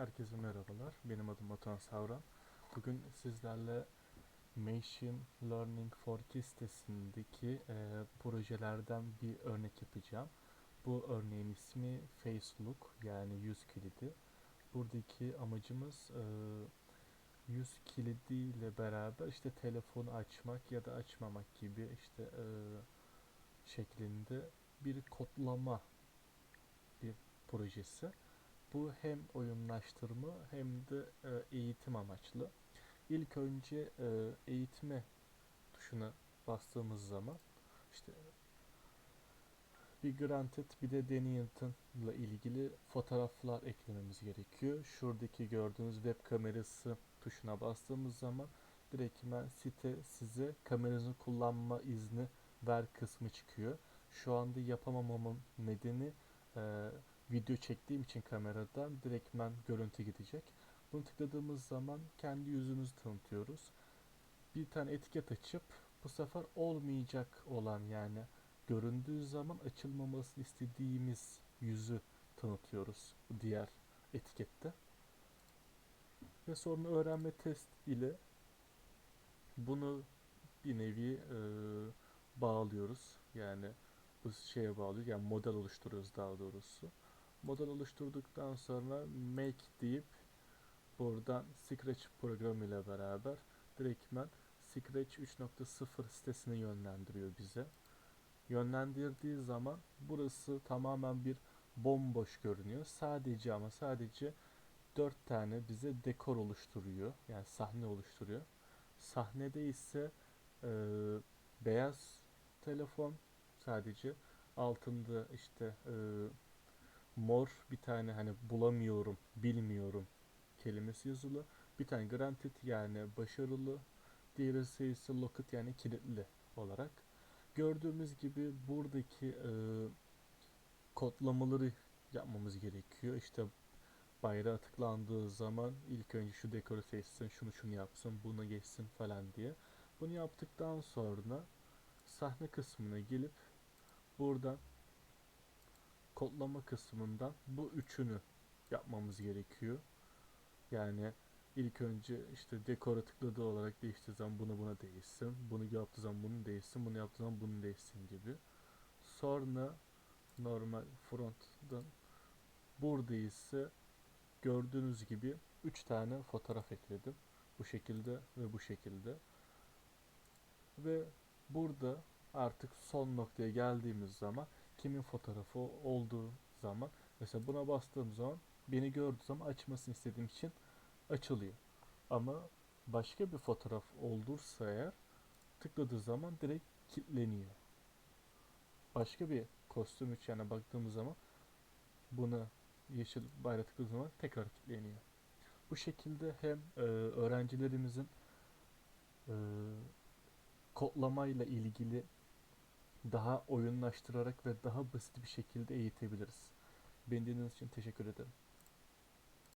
Herkese merhabalar. Benim adım Atan Savran. Bugün sizlerle Machine Learning for Kids sitesindeki e, projelerden bir örnek yapacağım. Bu örneğin ismi Face Look yani yüz kilidi. Buradaki amacımız e, yüz kilidi beraber işte telefonu açmak ya da açmamak gibi işte e, şeklinde bir kodlama bir projesi. Bu hem oyunlaştırma hem de e, eğitim amaçlı. İlk önce e, eğitme tuşuna bastığımız zaman işte bir Granted bir de Denienton ile ilgili fotoğraflar eklememiz gerekiyor. Şuradaki gördüğünüz web kamerası tuşuna bastığımız zaman direktmen site size kameranızı kullanma izni ver kısmı çıkıyor. Şu anda yapamamamın nedeni e, video çektiğim için kameradan direktmen görüntü gidecek. Bunu tıkladığımız zaman kendi yüzümüzü tanıtıyoruz. Bir tane etiket açıp bu sefer olmayacak olan yani göründüğü zaman açılmamasını istediğimiz yüzü tanıtıyoruz diğer etikette. Ve sonra öğrenme test ile bunu bir nevi e, bağlıyoruz. Yani bu şeye bağlıyoruz. Yani model oluşturuyoruz daha doğrusu. Model oluşturduktan sonra make deyip buradan Scratch programı ile beraber direktmen Scratch 3.0 sitesine yönlendiriyor bize. Yönlendirdiği zaman burası tamamen bir bomboş görünüyor. Sadece ama sadece 4 tane bize dekor oluşturuyor. Yani sahne oluşturuyor. Sahnede ise e, beyaz telefon sadece altında işte e, mor bir tane hani bulamıyorum, bilmiyorum kelimesi yazılı. Bir tane granted yani başarılı. Diğeri ise locked yani kilitli olarak. Gördüğümüz gibi buradaki e, kodlamaları yapmamız gerekiyor. İşte bayrağı tıklandığı zaman ilk önce şu dekoru seçsin, şunu şunu yapsın, bunu geçsin falan diye. Bunu yaptıktan sonra sahne kısmına gelip buradan kodlama kısmından bu üçünü yapmamız gerekiyor. Yani ilk önce işte dekora tıkladığı olarak değiştiği zaman bunu buna değişsin. Bunu yaptığı zaman bunu değişsin. Bunu yaptığı zaman bunu değişsin gibi. Sonra normal front'dan burada ise gördüğünüz gibi 3 tane fotoğraf ekledim. Bu şekilde ve bu şekilde. Ve burada artık son noktaya geldiğimiz zaman kimin fotoğrafı olduğu zaman mesela buna bastığım zaman beni gördüğü zaman açmasını istediğim için açılıyor. Ama başka bir fotoğraf olursa eğer tıkladığı zaman direkt kilitleniyor. Başka bir kostüm içine baktığımız zaman buna yeşil bayrağı tıkladığı zaman tekrar kilitleniyor. Bu şekilde hem e, öğrencilerimizin e, kodlamayla ilgili daha oyunlaştırarak ve daha basit bir şekilde eğitebiliriz. Beni dinlediğiniz için teşekkür ederim.